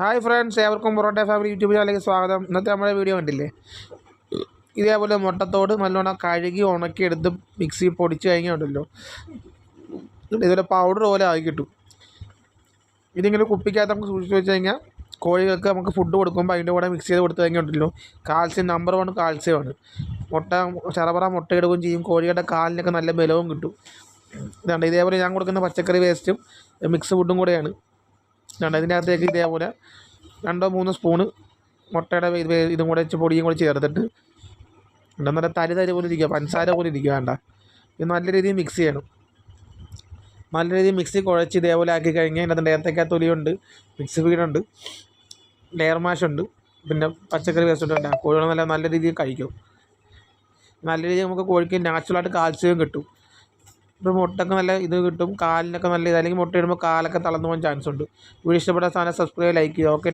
Hi friends ഏവർക്കും parotta family YouTube ചാനലിലേക്ക് സ്വാഗതം. ഇന്നത്തെ നമ്മുടെ വീഡിയോ കണ്ടില്ലേ? ഇതേപോലെ മുട്ടത്തോട് നല്ലോണം കഴുകി ഉണക്കി എടുത്ത് മിക്സി പൊടിച്ച് കഴിഞ്ഞാൽ ഉണ്ടല്ലോ ഇതുപോലെ പൗഡർ പോലെ ആയി കിട്ടും. ഇതിങ്ങനെ കുപ്പിക്കകത്ത് നമുക്ക് സൂക്ഷിച്ച് വെച്ച് കഴിഞ്ഞാൽ കോഴികൾക്ക് നമുക്ക് ഫുഡ് കൊടുക്കുമ്പോൾ അതിന്റെ കൂടെ മിക്സ് ചെയ്ത് കൊടുത്തു കഴിഞ്ഞാൽ ഉണ്ടല്ലോ കാൽസ്യം നമ്പർ വൺ കാൽസ്യമാണ് മുട്ട ചറപറ മുട്ട എടുക്കുകയും ചെയ്യും. കോഴികളുടെ കാലിനൊക്കെ നല്ല ബലവും കിട്ടും. ഇതാണ് ഇതേപോലെ ഞാൻ കൊടുക്കുന്ന പച്ചക്കറി വേസ്റ്റും മിക്സ് ഫുഡും കൂടെയാണ്. ഇതാണ് ഇതിന്റെ അകത്തേക്ക് ഇതേപോലെ രണ്ടോ മൂന്നോ സ്പൂണ് മുട്ടയുടെ ഇത് കൂടെ വെച്ച് പൊടിയും കൂടെ ചേർത്തിട്ട് എന്താ നല്ല തരി തരി പോലെ ഇരിക്കുക പഞ്ചസാര പോലെ ഇരിക്കുക വേണ്ട ഇത് നല്ല രീതിയിൽ മിക്സ് ചെയ്യണം. നല്ല രീതിയിൽ മിക്സി കുഴച്ച് ഇതേപോലെ ആക്കി കഴിഞ്ഞാൽ അതിന്റെ നേരത്തേക്കാ തൊലിയുണ്ട് മിക്സ് ഫീഡുണ്ട് ലെയർ മാഷുണ്ട് പിന്നെ പച്ചക്കറി വേസ്റ്റ് ഉണ്ട് കോഴികൾ നല്ല നല്ല രീതിയിൽ കഴിക്കും. നല്ല രീതിയിൽ നമുക്ക് കോഴിക്ക് നാച്ചുറലായിട്ട് കാൽസ്യവും കിട്ടും. ഇപ്പോൾ മുട്ടക്ക് നല്ല ഇത് കിട്ടും കാലിനൊക്കെ നല്ല ഇത് അല്ലെങ്കിൽ മുട്ടയിടുമ്പോൾ കാലൊക്കെ തളർന്നു പോകാൻ ചാൻസ് ഉണ്ട്. വീഡിയോ ഇഷ്ടപ്പെട്ട സാധനം സബ്സ്ക്രൈബ് ലൈക്ക് ചെയ്യുക. ഓക്കെ